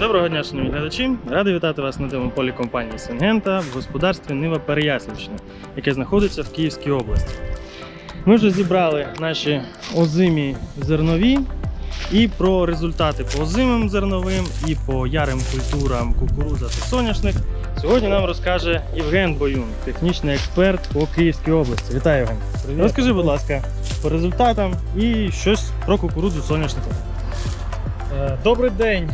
Доброго дня, шановні глядачі. Радий вітати вас на демополі компанії Сингента в господарстві Нива Переяслівщина, яке знаходиться в Київській області. Ми вже зібрали наші озимі зернові і про результати по озимим зерновим і по ярим культурам кукурудза та соняшник. Сьогодні нам розкаже Євген Боюн, технічний експерт по Київській області. Вітаю, Євген. Привіт. Розкажи, будь ласка, по результатам і щось про кукурудзу соняшнику. Е, Добрий день,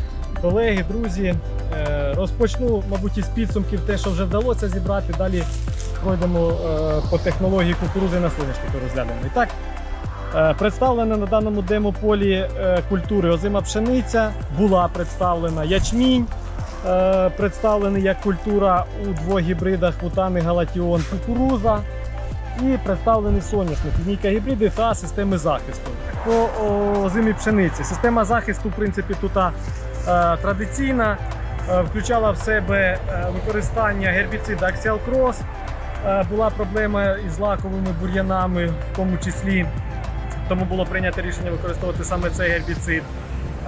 колеги, друзі. Е, Розпочну, мабуть, із підсумків те, що вже вдалося зібрати. Далі пройдемо е, по технології кукурузи на соняшнику розглянемо. І так, е, представлена на даному демополі культури озима пшениця, була представлена ячмінь, представлений як культура у двох гібридах Вутан Галатіон кукуруза. І представлений соняшник, лінійка гібриди та системи захисту. По озимій пшениці. Система захисту, в принципі, тут традиційна, е, включала в себе е, використання гербіцида Axial Cross. Е, була проблема із лаковими бур'янами, в тому числі, тому було прийнято рішення використовувати саме цей гербіцид.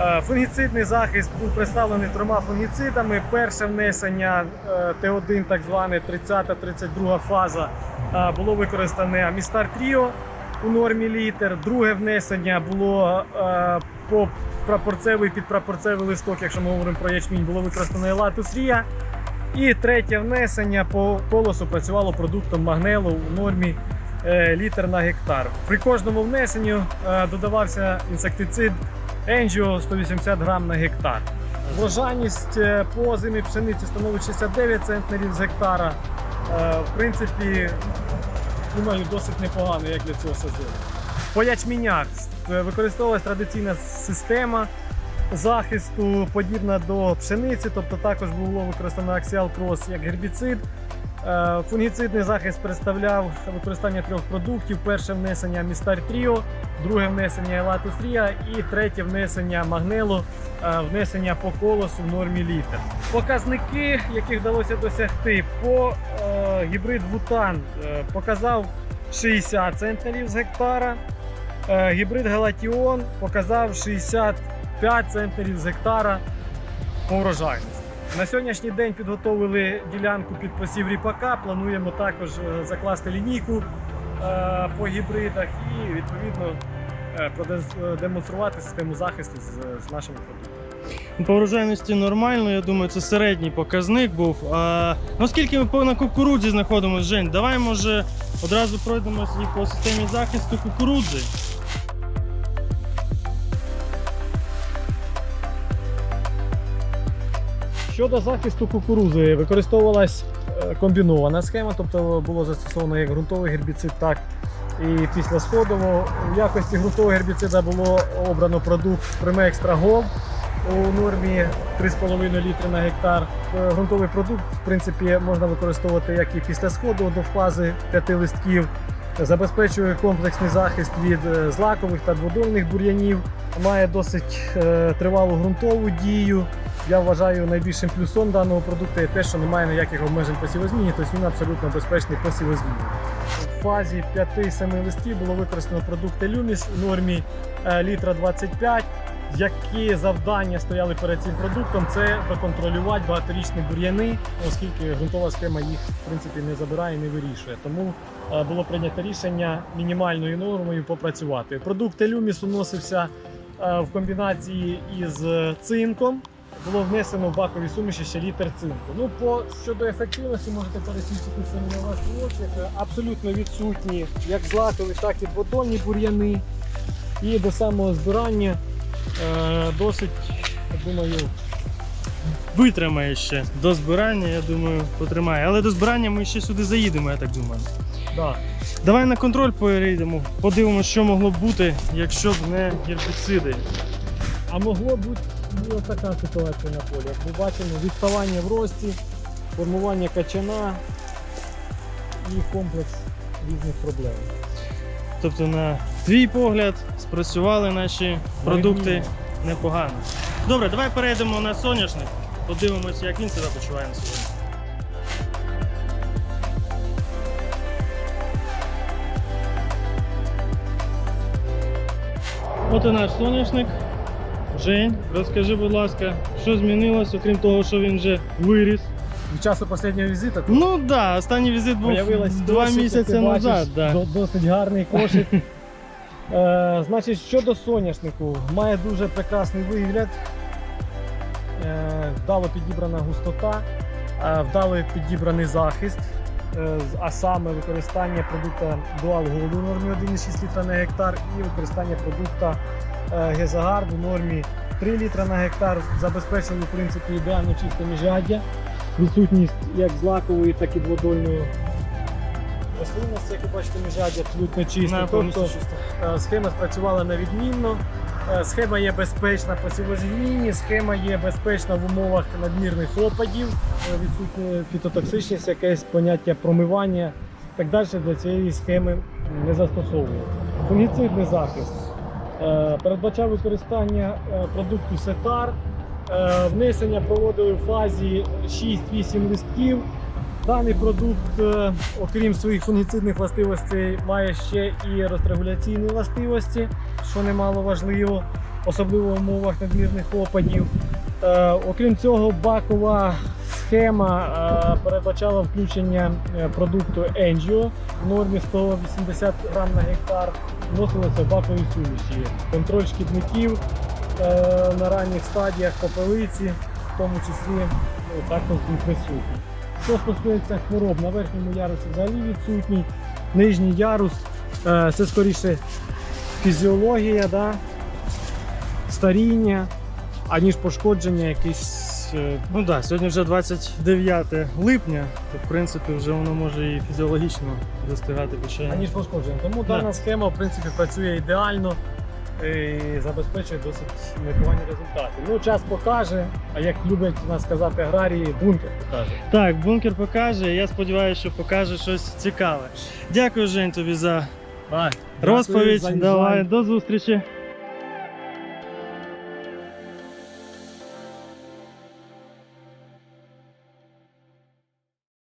Е, Фунгіцидний захист був представлений трьома фунгіцидами. Перше внесення е, Т1, так зване 30-32 фаза, е, було використане Амістар Тріо у нормі літер. Друге внесення було е, по прапорцевий підпрапорцевий листок, якщо ми говоримо про ячмінь, було використано Елатус Рія. І третє внесення по колосу працювало продуктом Магнело у нормі е, літр на гектар. При кожному внесенню е, додавався інсектицид Енджіо 180 грам на гектар. Врожайність е, по зимі пшениці становить 69 центнерів з гектара. В принципі, думаю, досить непогано, як для цього сезону. По ячмінях використовувалась традиційна система захисту, подібна до пшениці, тобто також було використано Axial Cross як гербіцид. Е, Фунгіцидний захист представляв використання трьох продуктів: перше внесення Містар Тріо, друге внесення Елатус і третє внесення Магнело, е, внесення по колосу в нормі літр. Показники, яких вдалося досягти, по е, гібрид Вутан е, показав 60 центнерів з гектара. Е, гібрид Галатіон показав 65 центнерів з гектара по врожайності. На сьогоднішній день підготовили ділянку під посів ріпака. Плануємо також е, закласти лінійку е, по гібридах і відповідно продемонструвати систему захисту з, нашими продуктами. По врожайності нормально, я думаю, це середній показник був. А, ну, скільки ми на кукурудзі знаходимося, Жень, давай може одразу пройдемось і по системі захисту кукурудзи. Щодо захисту кукурузи, використовувалась е, комбінована схема, тобто було застосовано як ґрунтовий гербіцид, так і після післясходово. У якості ґрунтового гербіцида було обрано продукт Extra Gold у нормі 3,5 літри на гектар. Е, Ґрунтовий продукт, в принципі, можна використовувати як і після сходу до фази п'яти листків. Забезпечує комплексний захист від е, злакових та дводольних бур'янів, має досить е, тривалу ґрунтову дію. Я вважаю найбільшим плюсом даного продукту є те, що немає ніяких обмежень по сівозміні, тобто він абсолютно безпечний по сівозміні. В фазі 5-7 листів було використано продукт Елюміс у нормі е, літра 25. Які завдання стояли перед цим продуктом, це проконтролювати багаторічні бур'яни, оскільки ґрунтова схема їх в принципі не забирає, і не вирішує. Тому е, було прийнято рішення мінімальною нормою попрацювати. Продукт Елюміс уносився е, в комбінації із цинком було внесено в бакові суміші ще літр цинку. Ну, по щодо ефективності, можете пересвідчити самі на ваші очі. Абсолютно відсутні як злакові, так і дводольні бур'яни. І до самого збирання е, досить, я думаю, Витримає ще до збирання, я думаю, потримає. Але до збирання ми ще сюди заїдемо, я так думаю. да. Давай на контроль перейдемо, подивимося, що могло б бути, якщо б не гербіциди. А могло бути ну, така ситуація на полі. Як ми бачимо, відставання в рості, формування качана і комплекс різних проблем. Тобто, на твій погляд, спрацювали наші продукти непогано. Добре, давай перейдемо на соняшник, подивимося, як він себе почуває на сьогодні. От і наш соняшник. Жень, розкажи, будь ласка, що змінилось, окрім того, що він вже виріс. Від часу останнього візиту Ну так, да, останній візит був два місяці назад. Да. Досить гарний кошик. Е, значить, щодо соняшнику, має дуже прекрасний вигляд. Е, вдало підібрана густота, е, вдало підібраний захист, е, а саме використання продукту Dual Gold у нормі 1,6 літра на гектар і використання продукту Гезагард у нормі 3 літра на гектар забезпечили в принципі ідеально чисте міжряддя, відсутність як злакової, так і дводольної рослинності, як ви бачите, міжряддя абсолютно чисте. Тобто. Е, Схема спрацювала на відмінно. Е, Схема є безпечна по сівозміні, схема є безпечна в умовах надмірних опадів, е, відсутня фітотоксичність, якесь поняття промивання. Так далі для цієї схеми не застосовує. Фунгіцидний захист е, передбачав використання е, продукту Сетар. Е, Внесення проводили в фазі 6-8 листків. Даний продукт, е, окрім своїх фунгіцидних властивостей, має ще і розрегуляційні властивості, що немало важливо, особливо в умовах надмірних опадів. Е, Окрім цього, бакова схема е, передбачала включення е, продукту Angio в нормі 180 грам на гектар. Вносилося в бакові суміші. Контроль шкідників е, на ранніх стадіях попелиці, в тому числі ну, також він присутній. Що стосується хвороб, на верхньому ярусі взагалі відсутній. Нижній ярус це скоріше фізіологія, да? старіння, аніж пошкодження якісь. Е, Ну да, сьогодні вже 29 липня, то в принципі вже воно може і фізіологічно достигати печення. аніж пошкодження. Тому Да. дана схема в принципі працює ідеально і забезпечує досить непогані результати. Ну, час покаже, а як люблять у нас сказати аграрії, бункер покаже. Так, бункер покаже. Я сподіваюся, що покаже щось цікаве. Дякую, Жень, тобі за Давай. розповідь. Давай, до зустрічі.